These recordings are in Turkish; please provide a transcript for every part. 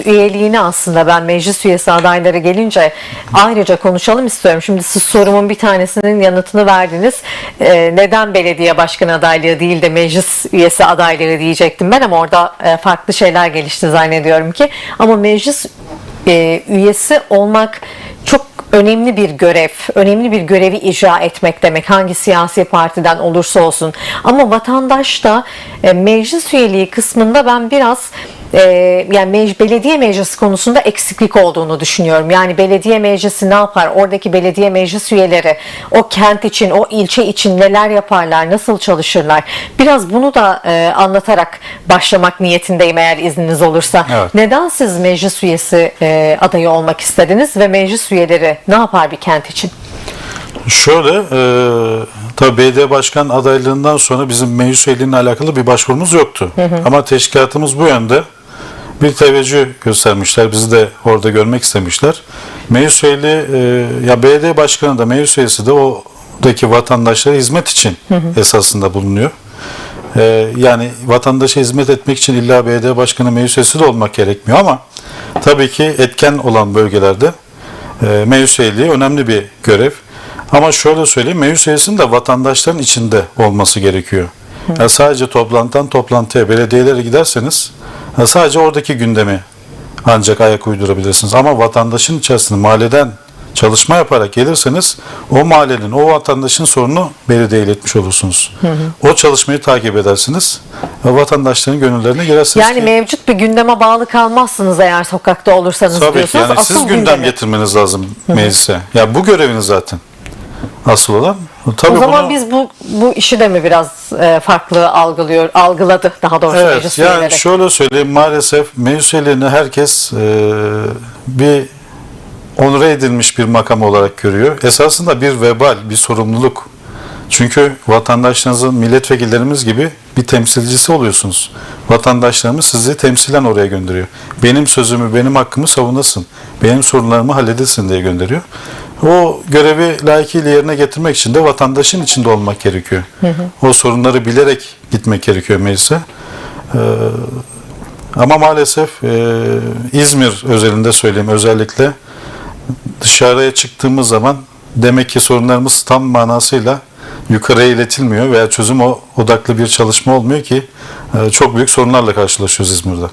üyeliğini aslında ben meclis üyesi adayları gelince ayrıca konuşalım istiyorum. Şimdi siz sorumun bir tanesinin yanıtını verdiniz. Ee, neden belediye başkanı adaylığı değil de meclis üyesi adaylığı diyecektim ben ama orada e, farklı şeyler gelişti zannediyorum ki. Ama meclis e, üyesi olmak çok önemli bir görev, önemli bir görevi icra etmek demek hangi siyasi partiden olursa olsun. Ama vatandaş da e, meclis üyeliği kısmında ben biraz e, yani mec- belediye meclisi konusunda eksiklik olduğunu düşünüyorum. Yani belediye meclisi ne yapar? Oradaki belediye meclis üyeleri o kent için, o ilçe için neler yaparlar, nasıl çalışırlar? Biraz bunu da e, anlatarak başlamak niyetindeyim eğer izniniz olursa. Evet. Neden siz meclis üyesi e, adayı olmak istediniz ve meclis üyeleri ne yapar bir kent için? Şöyle, e, tabii belediye başkan adaylığından sonra bizim meclis üyeliğine alakalı bir başvurumuz yoktu. Ama teşkilatımız bu yönde bir teveccüh göstermişler. Bizi de orada görmek istemişler. Meclis üyeliği, e, ya belediye başkanı da meclis üyesi de oradaki vatandaşlara hizmet için esasında bulunuyor. E, yani vatandaşa hizmet etmek için illa belediye başkanı meclis üyesi de olmak gerekmiyor ama tabii ki etken olan bölgelerde e, meclis üyeliği önemli bir görev. Ama şöyle söyleyeyim, meclis üyesinin de vatandaşların içinde olması gerekiyor. Yani sadece toplantıdan toplantıya, belediyelere giderseniz sadece oradaki gündemi ancak ayak uydurabilirsiniz. Ama vatandaşın içerisinde mahalleden çalışma yaparak gelirseniz o mahallenin, o vatandaşın sorunu belediyeye iletmiş olursunuz. O çalışmayı takip edersiniz ve vatandaşların gönüllerine girersiniz. Yani ki- mevcut bir gündeme bağlı kalmazsınız eğer sokakta olursanız Tabii diyorsunuz. yani Asıl siz gündem gündemi. getirmeniz lazım meclise. Ya bu göreviniz zaten. Asıl olan. Tabii O zaman bunu- biz bu bu işi de mi biraz e, farklı algılıyor, algıladı daha doğrusu Evet meclis yani üyeleri? şöyle söyleyeyim maalesef meclis üyelerini herkes e, bir onure edilmiş bir makam olarak görüyor. Esasında bir vebal, bir sorumluluk. Çünkü vatandaşlarınızın milletvekillerimiz gibi bir temsilcisi oluyorsunuz. Vatandaşlarımız sizi temsilen oraya gönderiyor. Benim sözümü, benim hakkımı savunasın. Benim sorunlarımı halledesin diye gönderiyor. O görevi layıkıyla yerine getirmek için de vatandaşın içinde olmak gerekiyor. O sorunları bilerek gitmek gerekiyor meclise. Ee, ama maalesef e, İzmir özelinde söyleyeyim özellikle dışarıya çıktığımız zaman demek ki sorunlarımız tam manasıyla yukarıya iletilmiyor veya çözüm o- odaklı bir çalışma olmuyor ki e, çok büyük sorunlarla karşılaşıyoruz İzmir'de.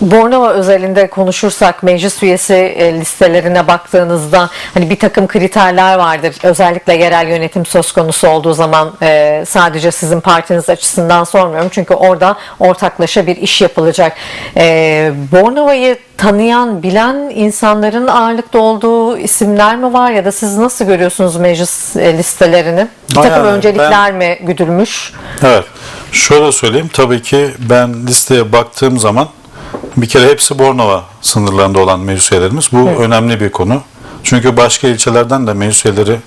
Bornova özelinde konuşursak meclis üyesi e, listelerine baktığınızda hani bir takım kriterler vardır. Özellikle yerel yönetim söz konusu olduğu zaman e, sadece sizin partiniz açısından sormuyorum. Çünkü orada ortaklaşa bir iş yapılacak. Bornova'yı tanıyan, bilen insanların ağırlıkta olduğu isimler mi var ya da siz nasıl görüyorsunuz meclis listelerini? Bir takım Yani öncelikler mi güdülmüş? Evet. Şöyle söyleyeyim. Tabii ki ben listeye baktığım zaman bir kere hepsi Bornova sınırlarında olan meclis üyelerimiz. Bu önemli bir konu. Çünkü başka ilçelerden de meclis üyeleri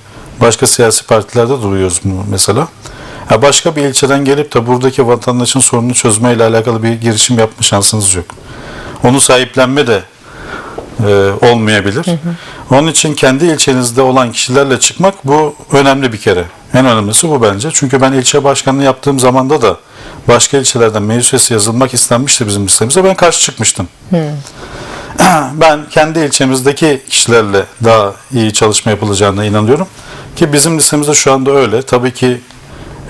başka siyasi partilerde duruyoruz mesela. Ya başka bir ilçeden gelip de buradaki vatandaşın sorununu çözmeyle alakalı bir girişim yapma şansınız yok. Onu sahiplenme de e, olmayabilir. Onun için kendi ilçenizde olan kişilerle çıkmak bu önemli bir kere. En önemlisi bu bence. Çünkü ben ilçe başkanlığı yaptığım zamanda da başka ilçelerden meclis yazılmak istenmişti bizim listemize. Ben karşı çıkmıştım. ben kendi ilçemizdeki kişilerle daha iyi çalışma yapılacağına inanıyorum. Ki bizim listemizde şu anda öyle. Tabii ki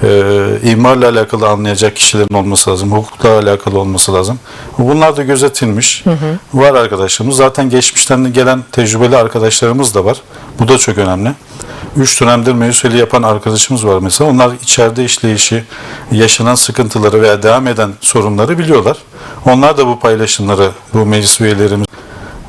e, imarla alakalı anlayacak kişilerin olması lazım. Hukukla alakalı olması lazım. Bunlar da gözetilmiş. Var arkadaşlarımız. Zaten geçmişten gelen tecrübeli arkadaşlarımız da var. Bu da çok önemli. Üç dönemdir üyeliği yapan arkadaşımız var mesela. Onlar içeride işleyişi, yaşanan sıkıntıları veya devam eden sorunları biliyorlar. Onlar da bu paylaşımları, bu meclis üyelerimiz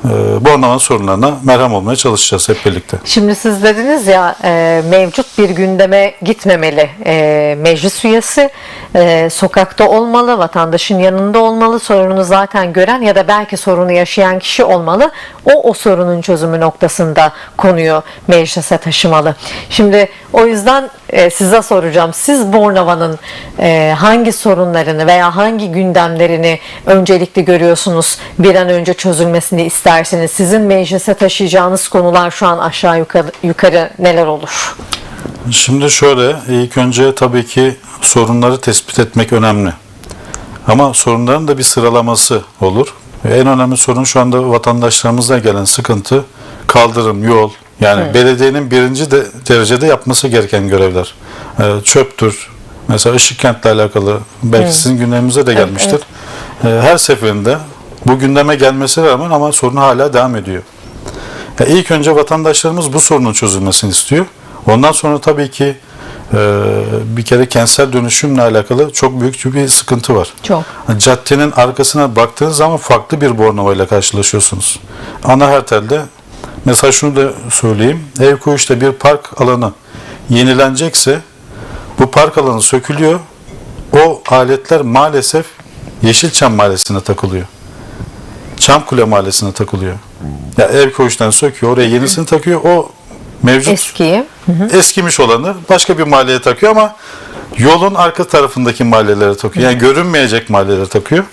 e, Bornova sorunlarına merhem olmaya çalışacağız hep birlikte. Şimdi siz dediniz ya e, mevcut bir gündeme gitmemeli e, meclis üyesi e, sokakta olmalı, vatandaşın yanında olmalı, sorunu zaten gören ya da belki sorunu yaşayan kişi olmalı. O o sorunun çözümü noktasında konuyu meclise taşımalı. Şimdi o yüzden e, size soracağım. Siz Bornova'nın e, hangi sorunlarını veya hangi gündemlerini öncelikli görüyorsunuz? Bir an önce çözülmesini istersiniz. Sizin meclise taşıyacağınız konular şu an aşağı yukarı, yukarı neler olur? Şimdi şöyle, ilk önce tabii ki sorunları tespit etmek önemli. Ama sorunların da bir sıralaması olur. En önemli sorun şu anda vatandaşlarımızdan gelen sıkıntı kaldırım, yol. Yani belediyenin birinci de, derecede yapması gereken görevler. Ee, çöptür. Mesela ışık kentle alakalı belki sizin gündemimize de gelmiştir. Ee, her seferinde bu gündeme gelmesine rağmen ama sorun hala devam ediyor. Ya ilk önce vatandaşlarımız bu sorunun çözülmesini istiyor. Ondan sonra tabii ki e, bir kere kentsel dönüşümle alakalı çok büyük bir sıkıntı var. Çok. Caddenin arkasına baktığınız zaman farklı bir Bornova ile karşılaşıyorsunuz. Ana Hertel'de mesela şunu da söyleyeyim. Evkoğuş'ta bir park alanı yenilenecekse bu park alanı sökülüyor. O aletler maalesef Yeşilçam Mahallesi'ne takılıyor. Çamkule Mahallesi'ne takılıyor. Ya ev koğuştan söküyor, oraya yenisini takıyor. O mevcut Eskiyi. eskimiş olanı başka bir mahalleye takıyor ama yolun arka tarafındaki mahallelere takıyor. Yani görünmeyecek mahallelere takıyor.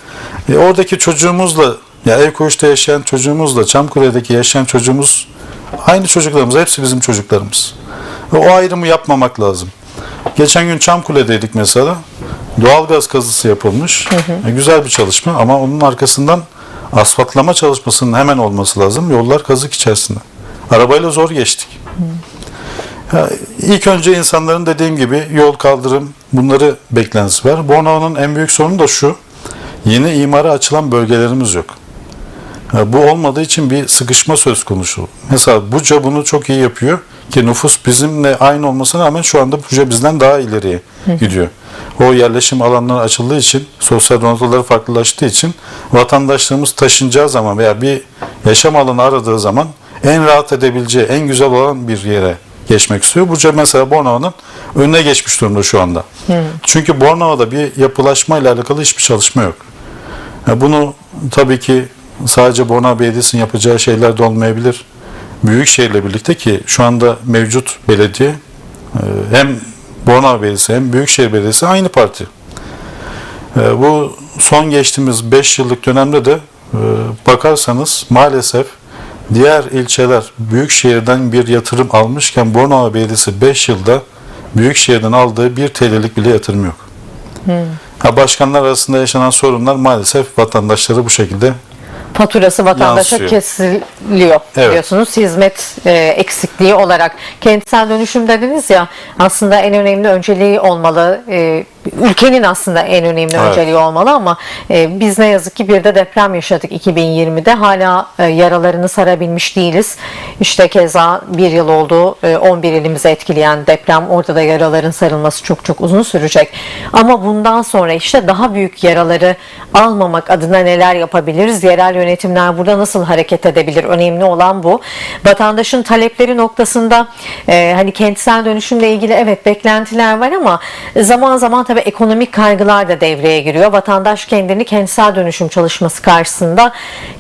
E, oradaki çocuğumuzla ya ev koğuşta yaşayan çocuğumuzla Çamkule'deki yaşayan çocuğumuz aynı çocuklarımız. Hepsi bizim çocuklarımız. Ve o ayrımı yapmamak lazım. Geçen gün Çamkule'deydik mesela. Doğalgaz kazısı yapılmış. E, güzel bir çalışma ama onun arkasından asfaltlama çalışmasının hemen olması lazım. Yollar kazık içerisinde. Arabayla zor geçtik. Ya, İlk önce insanların dediğim gibi yol kaldırım bunları beklentisi var. Bornova'nın en büyük sorunu da şu. Yeni imara açılan bölgelerimiz yok. Bu olmadığı için bir sıkışma söz konusu. Mesela Buca bunu çok iyi yapıyor ki nüfus bizimle aynı olmasına rağmen şu anda Buca bizden daha ileriye gidiyor. O yerleşim alanları açıldığı için, sosyal donatıları farklılaştığı için vatandaşlarımız taşınacağı zaman veya bir yaşam alanı aradığı zaman en rahat edebileceği, en güzel olan bir yere geçmek istiyor. Buca mesela Bornova'nın önüne geçmiş durumda şu anda. Çünkü Bornova'da bir yapılaşma ile alakalı hiçbir çalışma yok. Ya bunu tabii ki sadece Bornova Belediyesi'nin yapacağı şeyler de olmayabilir. Büyükşehir'le birlikte ki şu anda mevcut belediye e, hem Bornova Belediyesi hem Büyükşehir Belediyesi aynı parti. E, Bu son geçtiğimiz 5 yıllık dönemde de e, bakarsanız maalesef diğer ilçeler Büyükşehir'den bir yatırım almışken Bornova Belediyesi 5 yılda Büyükşehir'den aldığı bir TL'lik bile yatırım yok. Ha, başkanlar arasında yaşanan sorunlar maalesef vatandaşları bu şekilde faturası vatandaşa Yansıyor. kesiliyor Evet. diyorsunuz hizmet e, eksikliği olarak. Kentsel dönüşüm dediniz ya aslında en önemli önceliği olmalı. E, ülkenin aslında en önemli Evet. önceliği olmalı ama e, biz ne yazık ki bir de deprem yaşadık 2020'de. Hala e, yaralarını sarabilmiş değiliz. İşte keza bir yıl oldu e, 11 ilimizi etkileyen deprem. Orada da yaraların sarılması çok çok uzun sürecek. Ama bundan sonra işte daha büyük yaraları almamak adına neler yapabiliriz? Yerel yönetimler burada nasıl hareket edebilir? Önemli olan bu. Vatandaşın talepleri noktasında e, hani kentsel dönüşümle ilgili evet beklentiler var ama zaman zaman tabii ekonomik kaygılar da devreye giriyor. Vatandaş kendini kentsel dönüşüm çalışması karşısında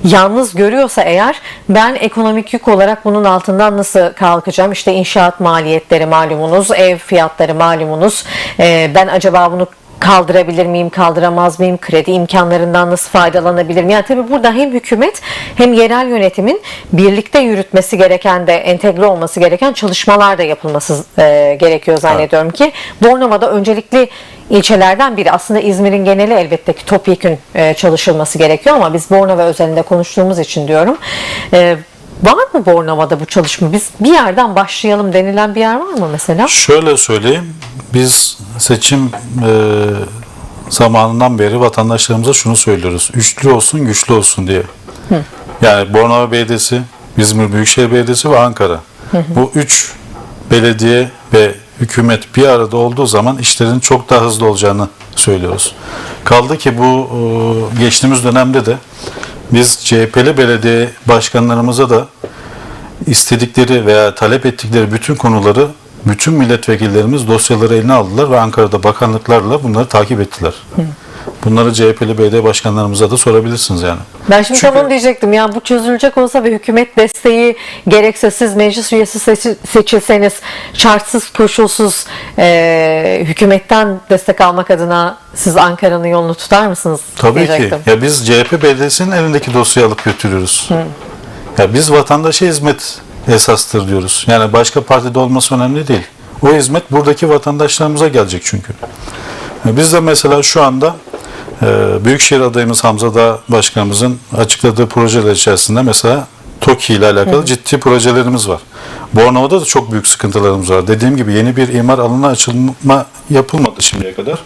yalnız görüyorsa eğer ben ekonomik yük olarak bunun altından nasıl kalkacağım? İşte inşaat maliyetleri malumunuz, ev fiyatları malumunuz. E, ben acaba bunu kaldırabilir miyim, kaldıramaz mıyım, kredi imkanlarından nasıl faydalanabilirim? Yani tabii burada hem hükümet hem yerel yönetimin birlikte yürütmesi gereken de entegre olması gereken çalışmalar da yapılması e, gerekiyor zannediyorum ki. Bornova'da öncelikli ilçelerden biri. Aslında İzmir'in geneli elbette ki topyekün e, çalışılması gerekiyor ama biz Bornova özelinde konuştuğumuz için diyorum. E, var mı Bornova'da bu çalışma? Biz bir yerden başlayalım denilen bir yer var mı mesela? Şöyle söyleyeyim, biz seçim e, zamanından beri vatandaşlarımıza şunu söylüyoruz. Üçlü olsun, güçlü olsun diye. Yani Bornova Belediyesi, İzmir Büyükşehir Belediyesi ve Ankara. Bu üç belediye ve hükümet bir arada olduğu zaman işlerin çok daha hızlı olacağını söylüyoruz. Kaldı ki bu e, geçtiğimiz dönemde de biz CHP'li belediye başkanlarımıza da istedikleri veya talep ettikleri bütün konuları bütün milletvekillerimiz dosyaları eline aldılar ve Ankara'da bakanlıklarla bunları takip ettiler. Bunları CHP'li belediye başkanlarımıza da sorabilirsiniz yani. Ben şimdi Çünkü- tam onu diyecektim. Ya bu çözülecek olsa ve hükümet desteği gerekse siz meclis üyesi seçi- seçilseniz şartsız koşulsuz e, hükümetten destek almak adına siz Ankara'nın yolunu tutar mısınız? Tabii diyecektim. ki. Ya biz CHP belediyesinin elindeki dosyayı alıp götürüyoruz. Ya biz vatandaşa hizmet esastır diyoruz. Yani başka partide olması önemli değil. O hizmet buradaki vatandaşlarımıza gelecek çünkü. Biz de mesela şu anda Ee, Büyükşehir adayımız Hamza Dağ Başkanımızın açıkladığı projeler içerisinde mesela TOKİ ile alakalı ciddi projelerimiz var. Bornova'da da çok büyük sıkıntılarımız var. Dediğim gibi yeni bir imar alanı açılma yapılmadı şimdiye kadar.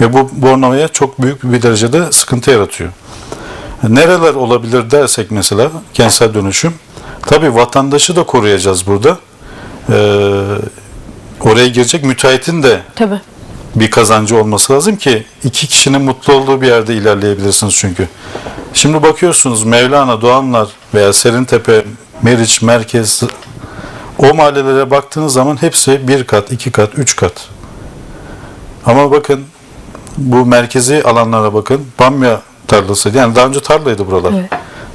Ve bu Bornova'ya çok büyük bir derecede sıkıntı yaratıyor. Nereler olabilir dersek mesela kentsel dönüşüm. Tabii vatandaşı da koruyacağız burada. Ee, oraya girecek müteahhitin de Tabii. Bir kazancı olması lazım ki iki kişinin mutlu olduğu bir yerde ilerleyebilirsiniz çünkü. Şimdi bakıyorsunuz Mevlana, Doğanlar veya Serintepe, Meriç, Merkez o mahallelere baktığınız zaman hepsi bir kat, iki kat, üç kat. Ama bakın bu merkezi alanlara bakın. Bamya tarlası. Yani daha önce tarlaydı buralar. Evet.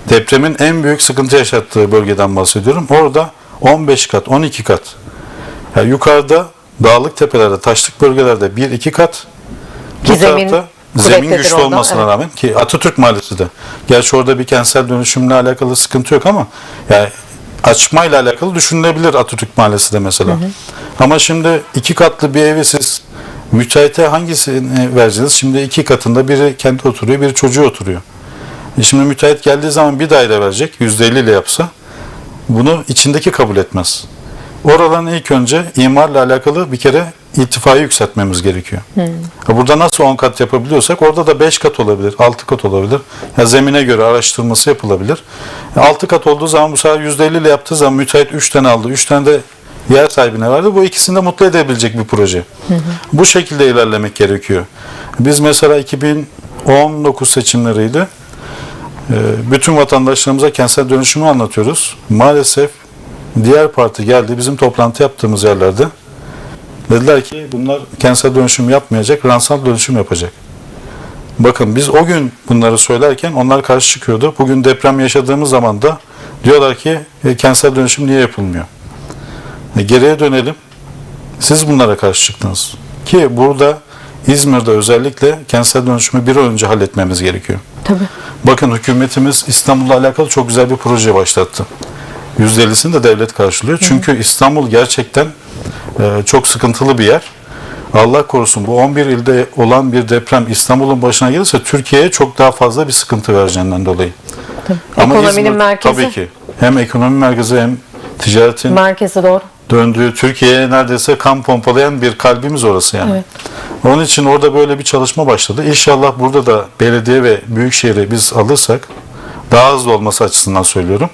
Depremin en büyük sıkıntı yaşattığı bölgeden bahsediyorum. Orada 15 kat, 12 kat. Yani yukarıda dağlık tepelerde, taşlık bölgelerde 1-2 kat. Bu Ki zemin tarafta zemin kuvvetlidir güçlü orada, olmasına evet. rağmen ki Atatürk Mahallesi de. Gerçi orada bir kentsel dönüşümle alakalı sıkıntı yok ama yani açmayla alakalı düşünülebilir Atatürk Mahallesi de mesela. Ama şimdi iki katlı bir evi siz müteahhite hangisini vereceğiz? Şimdi iki katında biri kendi oturuyor, biri çocuğu oturuyor. E şimdi müteahhit geldiği zaman bir daire verecek, %50 ile yapsa bunu içindeki kabul etmez. Oradan ilk önce imarla alakalı bir kere irtifayı yükseltmemiz gerekiyor. Ha Burada nasıl 10 kat yapabiliyorsak orada da 5 kat olabilir, 6 kat olabilir. Ya zemine göre araştırması yapılabilir. 6 kat olduğu zaman bu sefer %50 ile yaptığı zaman müteahhit 3 tane aldı, 3 tane de yer sahibine verdi. Bu ikisini de mutlu edebilecek bir proje. Bu şekilde ilerlemek gerekiyor. Biz mesela 2019 seçimleriydi. Ee, bütün vatandaşlarımıza kentsel dönüşümü anlatıyoruz. Maalesef diğer parti geldi bizim toplantı yaptığımız yerlerde. Dediler ki bunlar kentsel dönüşüm yapmayacak, ransal dönüşüm yapacak. Bakın biz o gün bunları söylerken onlar karşı çıkıyordu. Bugün deprem yaşadığımız zaman da diyorlar ki e, kentsel dönüşüm niye yapılmıyor? E, geriye dönelim. Siz bunlara karşı çıktınız. Ki burada İzmir'de özellikle kentsel dönüşümü bir an önce halletmemiz gerekiyor. Tabii. Bakın hükümetimiz İstanbul'la alakalı çok güzel bir proje başlattı. %50'sini de devlet karşılıyor. Çünkü İstanbul gerçekten e, çok sıkıntılı bir yer. Allah korusun bu 11 ilde olan bir deprem İstanbul'un başına gelirse Türkiye'ye çok daha fazla bir sıkıntı vereceğinden dolayı. Ekonominin İzmir merkezi. Tabii ki. Hem ekonomi merkezi hem ticaretin Merkeze doğru. döndüğü Türkiye'ye neredeyse kan pompalayan bir kalbimiz orası yani. Evet. Onun için orada böyle bir çalışma başladı. İnşallah burada da belediye ve büyükşehiri biz alırsak daha hızlı olması açısından söylüyorum.